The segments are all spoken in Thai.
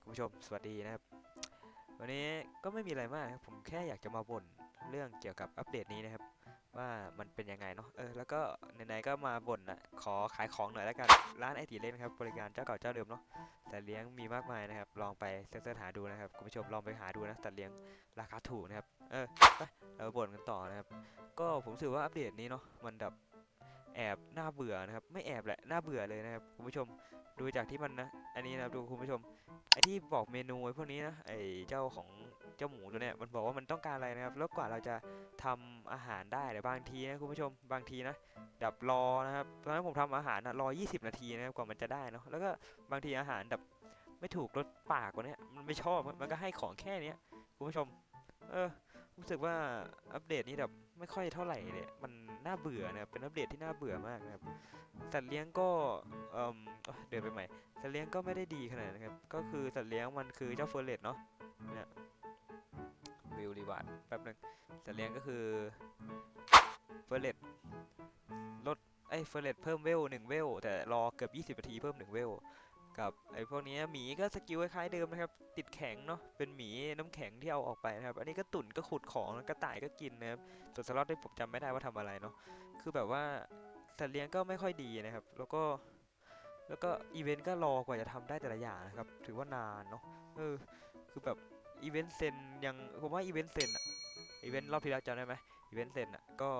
คุณผู้ชมสวัสดีนะครับ วันนี้ก็ไม่มีอะไรมากครับผมแค่อยากจะมาบ่นเรื่องเกี่ยวกับอัปเดตนี้นะครับ ว่ามันเป็นยังไงเนาะเออแล้วก็ไหนๆก็มาบ่นนะขอขายของหน่อยแล้วกันร้านไอตีเล่นครับบริการเจ้าเก่าเจ้าเดิมเนาะแต่เลี้ยงมีมากมายนะครับ ลองไปเสิร์ชหาดูนะครับคุณผู้ชมลองไปหาดูนะแต่เลี้ยงราคาถูกนะครับเออไปเราบ่นกันต่อนะครับ ก็ผมรู้สึกว่าอัปเดตนี้เนาะมันแบบ อบน่าเบื่อนะครับ ไม่แอบแหละน่าเบื่อเลยนะครับคุณผู้ชมดูจากที่มันนะอันนี้นะครับดูคุณผู้ชมไอที่บอกเมนูไอ้พวกนี้นะไอเจ้าของเจ้าหมูตัวเนี้ยมันบอกว่ามันต้องการอะไรนะครับ แล้วกว่าเราจะทำอาหารได้เนี่ยบางทีนะคุณผู้ชมบางทีนะแบบรอนะครับตอนนั้นผมทำอาหารนะรอ 20 นาทีนะครับกว่ามันจะได้เนาะแล้วก็บางทีอาหารแบบไม่ถูกรสปากกว่านี้มันไม่ชอบมันก็ให้ของแค่เนี้ยคุณผู้ชม เออรู้สึกว่าอัปเดตนี้แบบ ไม่ค่อยเท่าไหร่เลยมันน่าเบื่อนะครับเป็นอัปเดตที่น่าเบื่อมากนะครับสัตว์เลี้ยงก็เอ่อเดินไปใหม่สัตว์เลี้ยงก็ไม่ได้ดีขนาดนั้นครับ ก็คือสัตว์เลี้ยงมันคือเจ้าเฟอร์เรตเนาะเนี่ยวิวรีวาร์ดแป๊บนึงสัตว์เลี้ยงก็คือเฟอร์เรตลดไอ้เฟอร์เรตเพิ่มเวลหนึ่งเวลแต่รอเกือบ 20นาทีเพิ่มหนึ่งเวล กับไอ้พวกนี้หมีก็สกิลคล้ายๆเดิมนะครับ ติดแข็งเนาะเป็นหมีน้ำแข็งที่เอาออกไปนะครับ อันนี้ก็ตุ่นก็ขุดของกระต่ายก็กินนะครับส่วนสล็อตได้ผมจำไม่ได้ว่าทำอะไรเนาะคือแบบว่าสัตว์เลี้ยงก็ไม่ค่อยดีนะครับ แล้วก็แล้วก็อีเวนต์ก็รอกว่าจะทำได้แต่ละอย่างนะครับ ถือว่านานเนาะเออคือแบบอีเวนต์เซนยังผมว่าอีเวนต์เซนอะอีเวนต์รอบที่แล้วจำได้ไหมอีเวนต์เซนอะก็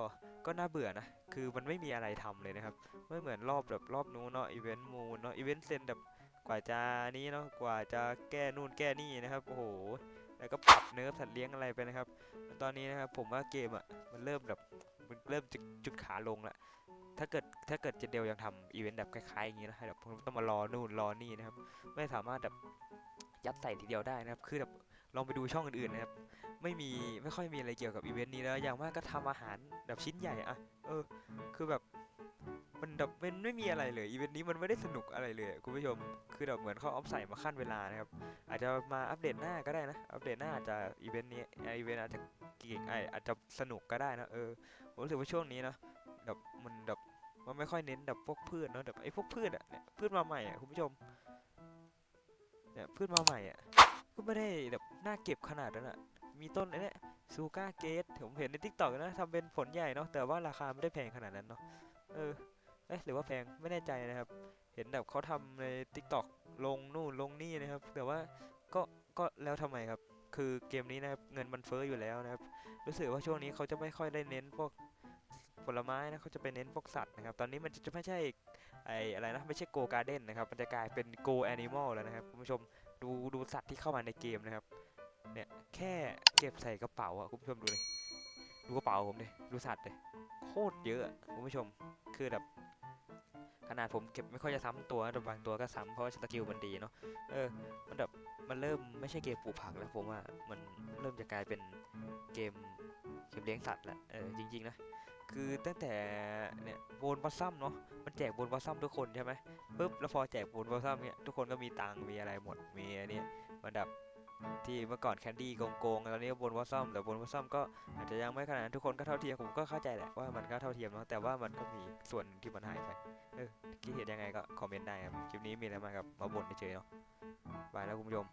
ก็น่าเบื่อนะ คือมันไม่มีอะไรทำเลยนะครับ ไม่เหมือนรอบแบบรอบนู้นเนาะอีเวนต์มูนเนาะอีเวนต์เซนแบบ กว่าจะนี้เนาะกว่าจะแก้นู่นแก้นี่นะครับโอ้โหแล้วก็ปรับเนิร์ฟสัตว์เลี้ยงอะไรไปนะครับ ตอนนี้นะครับผมว่าเกมอะมันเริ่มแบบมันเริ่มจ,จุดขาลงละถ้าเกิดถ้าเกิดเจเดลยังทำอีเวนต์แบบคล้ายๆอย่างนี้นะแบบผมต้องมารอนู่นรอนี่นะครับ ไม่สามารถแบบยัดใส่ทีเดียวได้นะครับคือแบบลองไปดูช่องอื่นๆนะครับ ไม่มีไม่ค่อยมีอะไรเกี่ยวกับอีเวนต์นี้แล้ว อย่างมากก็ทำอาหารแบบชิ้นใหญ่อะเออ คือแบบ มันแบบมันไม่มีอะไรเลยอีเวนต์นี้มันไม่ได้สนุกอะไรเลยคุณผู้ชมคือแบบเหมือนเขาเอาใส่มาขั้นเวลานะครับอาจจะมาอัปเดตหน้าก็ได้นะอัปเดตหน้าอาจจะอีเวนต์นี้อีเวนต์อาจจะเก่งไออาจจะสนุกก็ได้นะเออผมรู้สึกว่าช่วงนี้นะแบบมันแบบมันไม่ค่อยเน้นแบบพวกพืชเนอะแบบไอ้พวกพืชอะเนี่ยพืชมาใหม่อะคุณผู้ชมเนี่ยพืชมาใหม่อะก็ไม่ได้แบบน่าเก็บขนาดนั้นอะ มีต้นไอ้เนี่ยซูก้าเกตผมเห็นในทิกตอกนะทำเป็นผลใหญ่เนาะแต่ว่าราคาไม่ได้แพงขนาดนั้นเนาะเออเอ๊ะหรือว่าแพงไม่แน่ใจนะครับ เห็นแบบเขาทำใน Tik t o อกลงนู่นลงนี่นะครับ แต่ว่าก็ก็แล้วทำไมครับ คือเกมนี้นะครับเงินมันเฟ้ออยู่แล้วนะครับ รู้สึกว่าช่วงนี้เขาจะไม่ค่อยได้เน้นพวกผลไม้นะเขาจะไปเน้นพวกสัตว์นะครับ ตอนนี้มันจะไม่ใช่ไออะไรนะไม่ใช่ Go Garden นนะครับ มันจะกลายเป็น Go Animal แล้วนะครับคุณผู้ชมดูดูสัตว์ที่เข้ามาในเกมนะครับ เนี่ยแค่เก็บใส่กระเป๋าอะคุณผู้ชมดูเลยดูกระเป๋าผมดิดูสัตว์เลยโคตรเยอะคุณผู้ชมคือแบบขนาดผมเก็บไม่ค่อยจะซ้ำตัวนะแต่บางตัวก็ซ้ำเพราะว่าสกิลมันดีเนาะเออมันแบบมันเริ่มไม่ใช่เกมปลูกผักแล้วผมว่ามันเริ่มจะกลายเป็นเกมเกมเลี้ยงสัตว์แหละเออจริงๆนะคือตั้งแต่เนี่ยโบนบัสซัมเนาะมันแจกโบนบัสซัมทุกคนใช่ไหมปุ๊บแล้วพอแจกโบนบัสซัมเนี่ยทุกคนก็มีตังมีอะไรหมดมีอันนี้มันแบบ ที่เมื่อก่อนแคนดี้โกงๆตอนนี้บนวอซัมแต่บนวอซัมก็อาจจะยังไม่ขนาดทุกคนก็เท่าเทียมผมก็เข้าใจแหละว่ามันก็เท่าเทียมนะแต่ว่ามันก็มีส่วนที่มันหายไปเออคิดเห็นยังไงก็คอมเมนต์ได้ครับคลิปนี้มีอะไรมากับมาบ่นเฉยเนาะบายแล้วคุณผู้ชม